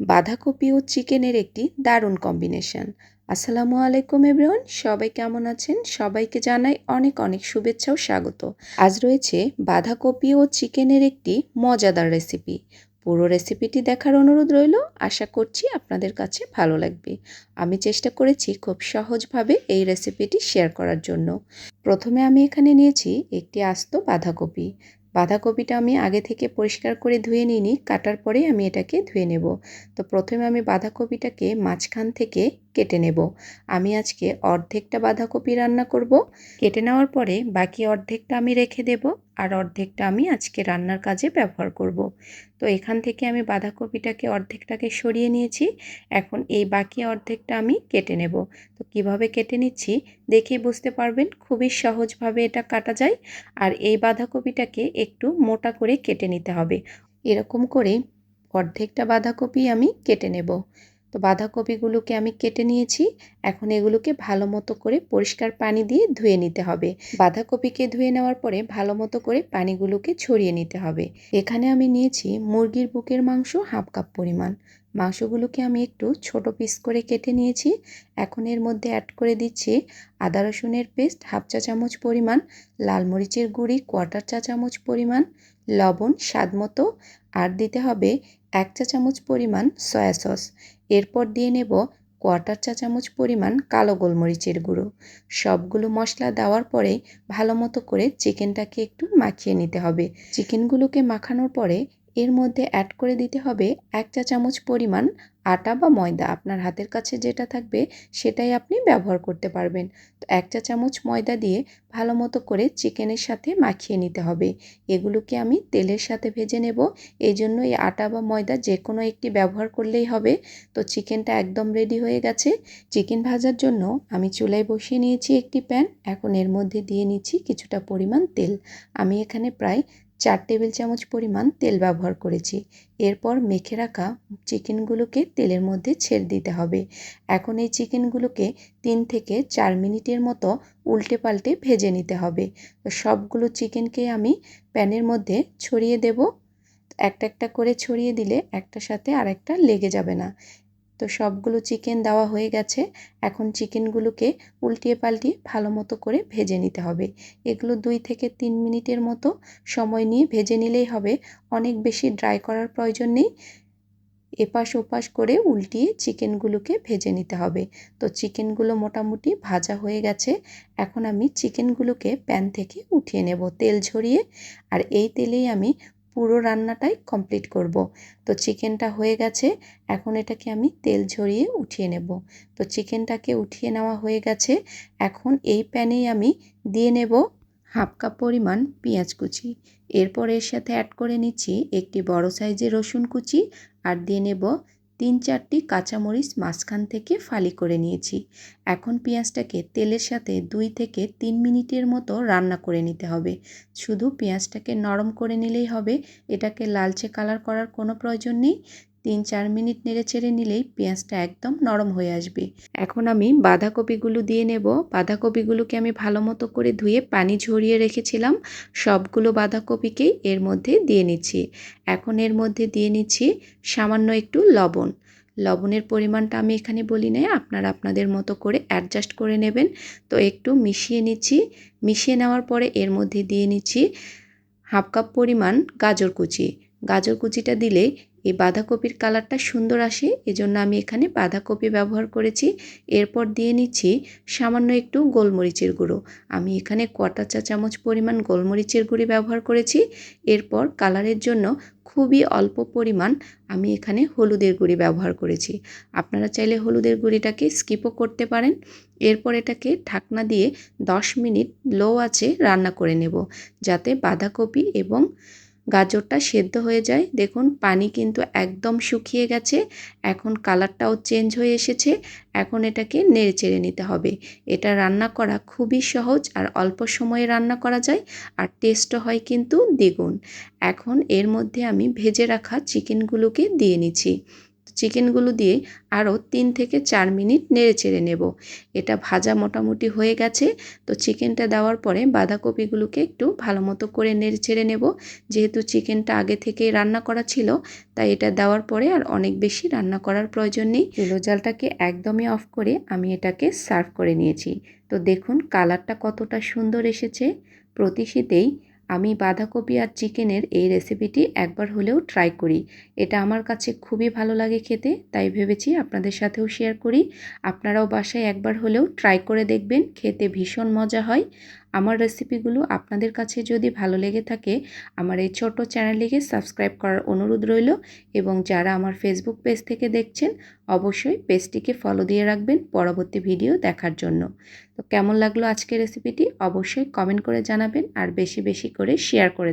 বাঁধাকপি ও চিকেনের একটি দারুণ কম্বিনেশন আসসালামু আলাইকুম এভরিওয়ান সবাই কেমন আছেন? সবাইকে জানাই অনেক অনেক শুভেচ্ছা ও স্বাগত। আজ রয়েছে বাঁধাকপি ও চিকেনের একটি মজাদার রেসিপি পুরো রেসিপিটি দেখার অনুরোধ রইল, আশা করছি আপনাদের কাছে ভালো লাগবে। আমি চেষ্টা করেছি খুব সহজভাবে এই রেসিপিটি শেয়ার করার জন্য। প্রথমে আমি এখানে নিয়েছি একটি আস্ত বাঁধাকপি। বাঁধাকপিটা আমি আগে থেকে পরিষ্কার করে ধুয়ে নিইনি, কাটার পরে আমি এটাকে ধুয়ে নেব। তো প্রথমে আমি বাঁধাকপিটাকে মাঝখান থেকে কেটে নেব। আমি আজকে অর্ধেকটা বাঁধাকপি রান্না করব। কেটে নেওয়ার পরে বাকি অর্ধেকটা আমি রেখে দেব আর অর্ধেকটা আমি আজকে রান্নার কাজে ব্যবহার করব। তো এখান থেকে আমি বাঁধাকপিটাকে অর্ধেকটাকে সরিয়ে নিয়েছি। এখন এই বাকি অর্ধেকটা আমি কেটে নেব। তো কীভাবে কেটে নিচ্ছি দেখেই বুঝতে পারবেন, খুবই সহজভাবে এটা কাটা যায়। আর এই বাঁধাকপিটাকে একটু মোটা করে কেটে নিতে হবে। এরকম করে অর্ধেকটা বাঁধাকপি আমি কেটে নেব। তো বাঁধাকপিগুলোকে আমি কেটে নিয়েছি। এখন এগুলোকে ভালো মতো করে পরিষ্কার পানি দিয়ে ধুয়ে নিতে হবে। বাঁধাকপিকে ধুয়ে নেওয়ার পরে ভালো মতো করে পানিগুলোকে ছড়িয়ে নিতে হবে। এখানে আমি নিয়েছি মুরগির বুকের মাংস হাফ কাপ পরিমাণ। মাংসগুলোকে আমি একটু ছোট পিস করে কেটে নিয়েছি। এখন এর মধ্যে অ্যাড করে দিচ্ছি আদা রসুনের পেস্ট হাফ চা চামচ পরিমাণ, লাল মরিচের গুঁড়ি কোয়ার্টার চা চামচ পরিমাণ, লবণ স্বাদ মতো। আর দিতে হবে এক চা চামচ পরিমাণ সয়া সস। এরপর দিয়ে নেব কোয়ার্টার চা চামচ পরিমাণ কালো গোলমরিচের গুঁড়ো। সবগুলো মশলা দেওয়ার পরে ভালো মতো করে চিকেনটাকে একটু মাখিয়ে নিতে হবে। চিকেনগুলোকে মাখানোর পরে এর মধ্যে অ্যাড করে দিতে হবে এক চা চামচ পরিমাণ আটা বা ময়দা। আপনার হাতের কাছে যেটা থাকবে সেটাই আপনি ব্যবহার করতে পারবেন। তো এক চা চামচ ময়দা দিয়ে ভালো মতো করে চিকেনের সাথে মাখিয়ে নিতে হবে। এগুলোকে আমি তেলের সাথে ভেজে নেব। এই জন্য এই আটা বা ময়দা যে কোনো একটি ব্যবহার করলেই হবে। তো চিকেনটা একদম রেডি হয়ে গেছে। চিকেন ভাজার জন্য আমি চুলায় বসিয়ে নিয়েছি একটি প্যান এখন এর মধ্যে দিয়ে নিচ্ছি কিছুটা পরিমাণ তেল। আমি এখানে প্রায় চার টেবিল চামচ পরিমাণ তেল ব্যবহার করেছি। এরপর মেখে রাখা চিকেনগুলোকে তেলের মধ্যে ছেড়ে দিতে হবে। এখন এই চিকেনগুলোকে তিন থেকে চার মিনিটের মতো উল্টে পাল্টে ভেজে নিতে হবে। তো সবগুলো চিকেনকে আমি প্যানের মধ্যে ছড়িয়ে দেব। একটা একটা করে ছড়িয়ে দিলে একটার সাথে আর একটা লেগে যাবে না। তো সবগুলো চিকেন দেওয়া হয়ে গেছে। এখন চিকেনগুলোকে উল্টিয়ে পাল্টিয়ে ভালো মতো করে ভেজে নিতে হবে। এগুলো দুই থেকে তিন মিনিটের মতো সময় নিয়ে ভেজে নিলেই হবে। অনেক বেশি ড্রাই করার প্রয়োজন নেই। এপাশ ওপাশ করে উল্টিয়ে চিকেনগুলোকে ভেজে নিতে হবে। তো চিকেনগুলো মোটামুটি ভাজা হয়ে গেছে। এখন আমি চিকেনগুলোকে প্যান থেকে উঠিয়ে নেব। তেল ঝরিয়ে। আর এই তেলেই আমি পুরো রান্নাটাই কমপ্লিট করব। তো চিকেনটা হয়ে গেছে, এখন এটাকে আমি তেল ঝরিয়ে উঠিয়ে নেব। তো চিকেনটাকে উঠিয়ে নেওয়া হয়ে গেছে, এখন এই প্যানেই আমি দিয়ে নেব হাফ কাপ পরিমাণ পেঁয়াজ কুচি। এরপর এর সাথে অ্যাড করে নিচ্ছি একটি বড় সাইজের রসুন কুচি আর দিয়ে নেব তিন চারটি কাঁচামরিচ মাঝখান থেকে ফালি করে নিয়েছি। এখন পেঁয়াজটাকে তেলের সাথে দুই থেকে তিন মিনিটের মতো রান্না করে নিতে হবে। শুধু পেঁয়াজটাকে নরম করে নিলেই হবে। এটাকে লালচে কালার করার কোনো প্রয়োজন নেই। তিন চার মিনিট নেড়ে চেড়ে নিলেই পেঁয়াজটা একদম নরম হয়ে আসবে। এখন আমি বাঁধাকপিগুলো দিয়ে নেব। বাঁধাকপিগুলোকে আমি ভালো মতো করে ধুয়ে পানি ঝরিয়ে রেখেছিলাম। সবগুলো বাঁধাকপিকেই এর মধ্যে দিয়ে নিচ্ছি। এখন এর মধ্যে দিয়ে নিচ্ছি সামান্য একটু লবণ। লবণের পরিমাণটা আমি এখানে বলি নাই, আপনারা আপনাদের মতো করে অ্যাডজাস্ট করে নেবেন। তো একটু মিশিয়ে নিচ্ছি। মিশিয়ে নেওয়ার পরে এর মধ্যে দিয়ে নিচ্ছি হাফ কাপ পরিমাণ গাজর কুচি। গাজর কুচিটা দিলে এই বাঁধাকপির কালারটা সুন্দর আসে, এজন্য আমি এখানে বাঁধাকপি ব্যবহার করেছি। এরপর দিয়ে নিচ্ছি সামান্য একটু গোলমরিচের গুঁড়ো। আমি এখানে কটা চা চামচ পরিমাণ গোলমরিচের গুঁড়ি ব্যবহার করেছি। এরপর কালারের জন্য খুবই অল্প পরিমাণ আমি এখানে হলুদের গুঁড়ি ব্যবহার করেছি। আপনারা চাইলে হলুদের গুঁড়িটাকে স্কিপও করতে পারেন। এরপর এটাকে ঢাকনা দিয়ে দশ মিনিট লো আছে রান্না করে নেব, যাতে বাঁধাকপি এবং গাজরটা সেদ্ধ হয়ে যায়। দেখুন, পানি কিন্তু একদম শুকিয়ে গেছে। এখন কালারটাও চেঞ্জ হয়ে এসেছে। এখন এটাকে নেড়ে চেড়ে নিতে হবে। এটা রান্না করা খুবই সহজ আর অল্প সময়ে রান্না করা যায় আর টেস্টও হয় কিন্তু দ্বিগুণ। এখন এর মধ্যে আমি ভেজে রাখা চিকেনগুলোকে দিয়ে নিচ্ছি। চিকেনগুলো দিয়ে আরও তিন থেকে চার মিনিট নেড়ে চেড়ে নেব। এটা ভাজা মোটামুটি হয়ে গেছে। তো চিকেনটা দেওয়ার পরে বাঁধাকপিগুলোকে একটু ভালো মতো করে নেড়ে চেড়ে নেব। যেহেতু চিকেনটা আগে থেকেই রান্না করা ছিল, তাই এটা দেওয়ার পরে আর অনেক বেশি রান্না করার প্রয়োজন নেই। চুলো জালটাকে একদমই অফ করে আমি এটাকে সার্ভ করে নিয়েছি। তো দেখুন কালারটা কতটা সুন্দর এসেছে। প্রতি শীতেই আমি বাঁধাকপি আর চিকেনের এই রেসিপিটি একবার হলেও ট্রাই করি। এটা আমার কাছে খুবই ভালো লাগে খেতে, তাই ভেবেছি আপনাদের সাথেও শেয়ার করি। আপনারাও বাসায় একবার হলেও ট্রাই করে দেখবেন, খেতে ভীষণ মজা হয়। আমার রেসিপিগুলো আপনাদের কাছে যদি ভালো লেগে থাকে, আমার এই ছোট চ্যানেলটিকে সাবস্ক্রাইব করার অনুরোধ রইল এবং যারা আমার ফেসবুক পেজ থেকে দেখছেন, অবশ্যই পেজটিকে ফলো দিয়ে রাখবেন পরবর্তী ভিডিও দেখার জন্য। তো কেমন লাগল আজকের রেসিপিটি অবশ্যই কমেন্ট করে জানাবেন আর বেশি বেশি করে শেয়ার করে